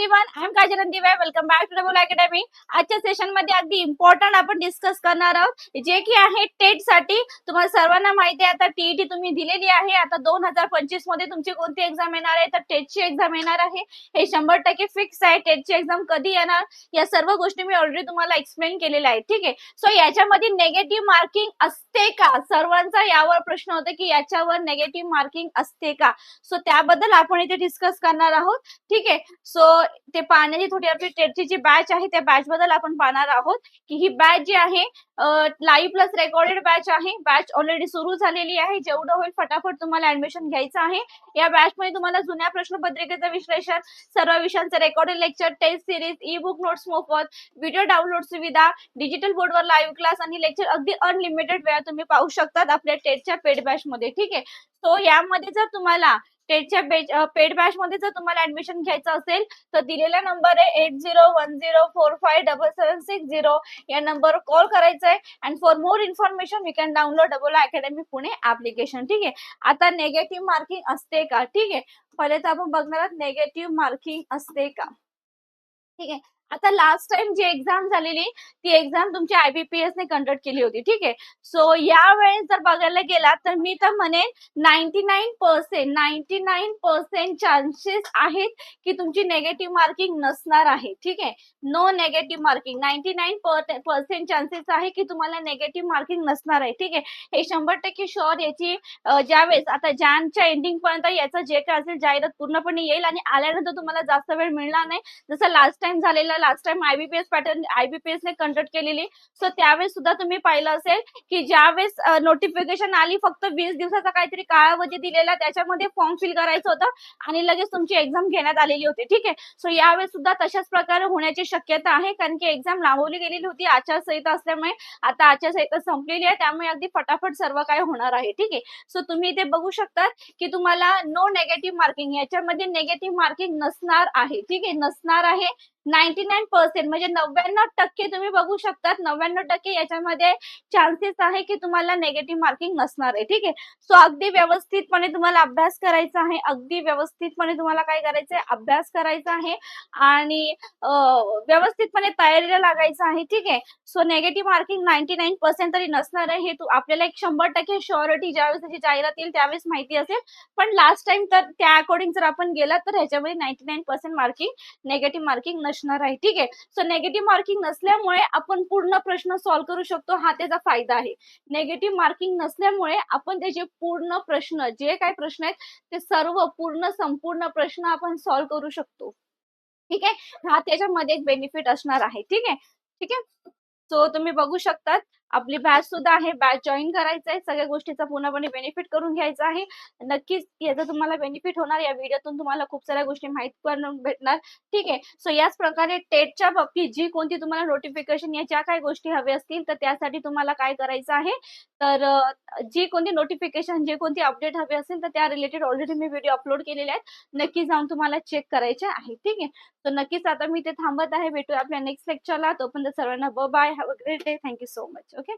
Everyone I am Kajal Dive welcome back to double academy आजच्या सेशनमध्ये अगदी important आपण डिस्कस करणार आहोत. जे की आहे टेटसाठी. तुम्हाला सर्वांना माहिती आहे आता टीईटी तुम्ही दिलेली आहे. आता दोन हजार पंचवीसमध्ये तुमची कोणती एक्झाम येणार आहे? तर टेटची एक्झाम येणार आहे. हे शंभर टक्के फिक्स आहे. टेटची एक्झाम कधी येणार? या सर्व गोष्टी मी ऑलरेडी तुम्हाला एक्सप्लेन केलेल्या आहेत. ठीक आहे? सो याच्यामध्ये नेगेटिव्ह मार्किंग असते का? सर्वांचा यावर प्रश्न होता की याच्यावर नेगेटिव्ह मार्किंग असते का? सो त्याबद्दल आपण इथे डिस्कस करणार आहोत. ठीक आहे? सो ते पाहण्याची थोडी आपली टेटची जी बॅच आहे त्या बॅच बद्दल आपण पाहणार आहोत की ही बॅच जी आहे लाईव्ह प्लस रेकॉर्डेड बॅच आहे. बॅच ऑलरेडी सुरू झालेली आहे. जेवढं होईल फटाफट तुम्हाला ऍडमिशन घ्यायचं आहे. या बॅच मध्ये तुम्हाला जुन्या प्रश्नपत्रिकेचं विश्लेषण सर्व विषयांचं recorded lecture test series e book notes मोफत व्हिडिओ डाउनलोड सुविधा डिजिटल बोर्डवर लाईव्ह क्लास आणि लेक्चर अगदी अनलिमिटेड वेळा तुम्ही पाहू शकतात आपल्या टेटच्या पेड बॅच मध्ये. ठीक आहे? सो यामध्ये जर तुम्हाला टेटच्या पेड बॅच मध्ये जर तुम्हाला ऍडमिशन घ्यायचं असेल तर दिलेला नंबर आहे eight zero one zero four five double seven six zero या नंबरवर कॉल करायचा आहे and for more information we can download double academy Pune application ठीक आहे? आता नेगेटिव्ह मार्किंग असते का? ठीक आहे? पहिले तर आपण बघणार आहोत नेगेटिव्ह मार्किंग असते का? ठीक आहे? आता लास्ट टाइम जी एक्झाम झालेली ती एक्झाम तुमची आयबीपीएस ने कंडक्ट केली होती ठीक आहे? सो यावेळेस जर बघायला गेला तर मी तर म्हणेन ninety nine percent ninety nine percent chances आहेत की तुमची नेगेटिव्ह मार्किंग नसणार आहे ठीक आहे? No negative marking ninety nine percent chances आहे की तुम्हाला नेगेटिव्ह मार्किंग नसणार आहे ठीक आहे? हे शंभर टक्के शुअर याची ज्यावेळेस आता जॅनच्या एंडिंग पर्यंत याचं जे काय असेल जाहिरात पूर्णपणे येईल आणि आल्यानंतर तुम्हाला जास्त वेळ मिळणार नाही. जसं लास्ट टाइम झालेला last time IBPS pattern IBPS ने कंडक्ट केलेली. सो त्यावेळेस सुद्धा तुम्ही पाहिलं असेल की ज्यावेळेस नोटिफिकेशन आली फक्त वीस दिवसाचा काहीतरी काळावधी दिलेला त्याच्यामध्ये फॉर्म फिल करायचं होतं आणि लगेच तुमची एक्झाम घेण्यात आलेली होती. ठीक आहे? सो यावेळेस सुद्धा तशाच प्रकारे होण्याची शक्यता आहे कारण की एक्झाम लांबवली गेलेली होती. आचारसंहिता असल्यामुळे आता आचारसंहिता संपलेली आहे. त्यामुळे अगदी फटाफट सर्व काय होणार आहे. ठीक आहे? सो तुम्ही इथे बघू शकतात की तुम्हाला नो नेगेटिव्ह मार्किंग याच्यामध्ये नेगेटिव्ह मार्किंग नसणार आहे. ठीक आहे? नसणार आहे. नाईन्टी नाईन पर्सेंट म्हणजे नव्याण्णव टक्के तुम्ही बघू शकतात. नव्याण्णव टक्के याच्यामध्ये चान्सेस आहे की तुम्हाला नेगेटिव्ह मार्किंग नसणार आहे. ठीक आहे? सो अगदी व्यवस्थितपणे तुम्हाला अभ्यास करायचा आहे. अगदी व्यवस्थितपणे तुम्हाला काय करायचं आहे अभ्यास करायचा आहे. आणि व्यवस्थितपणे तयारीला लागायचं आहे. ठीक आहे? So negative marking ninety nine percent तरी नसणार आहे. हे तू आपल्याला एक शंभर टक्के शुअरिटी ज्यावेळेस त्याची जाहिरात येईल त्यावेळेस माहिती असेल. पण लास्ट टाइम तर त्या अकॉर्डिंग जर आपण गेला तर ह्याच्यामध्ये ninety nine percent marking negative marking नसणार आहे. ठीक आहे? सो नेगेटिव्ह मार्किंग नसल्यामुळे आपण पूर्ण प्रश्न सॉल्व्ह करू शकतो. हा त्याचा फायदा आहे. नेगेटिव्ह मार्किंग नसल्यामुळे आपण त्याचे पूर्ण प्रश्न जे काही प्रश्न आहेत ते सर्व पूर्ण संपूर्ण प्रश्न आपण सॉल्व्ह करू शकतो. ठीक आहे? हा त्याच्यामध्ये एक बेनिफिट असणार आहे. ठीक आहे? ठीक आहे? सो तुम्ही बघू शकतात. आपली बॅच सुद्धा आहे बॅच जॉईन करायचं आहे सगळ्या गोष्टीचा पूर्णपणे बेनिफिट करून घ्यायचा आहे. नक्कीच याचा तुम्हाला बेनिफिट होणार या व्हिडिओतून तुम्हाला खूप साऱ्या गोष्टी माहीत पण भेटणार. ठीक आहे? सो याच प्रकारे टेटच्या बाबतीत जी कोणती तुम्हाला नोटिफिकेशन या ज्या काही गोष्टी हव्या असतील तर त्यासाठी तुम्हाला काय करायचं आहे? तर जी कोणती नोटिफिकेशन जे कोणती अपडेट हवे असेल तर त्या रिलेटेड ऑलरेडी मी व्हिडिओ अपलोड केलेले आहेत. नक्की जाऊन तुम्हाला चेक करायचे आहे. ठीक आहे? तर नक्कीच आता मी ते थांबत आहे. भेटूया आपल्या नेक्स्ट लेक्चरला पण सर्वांना ब bye have a great day thank you so much okay.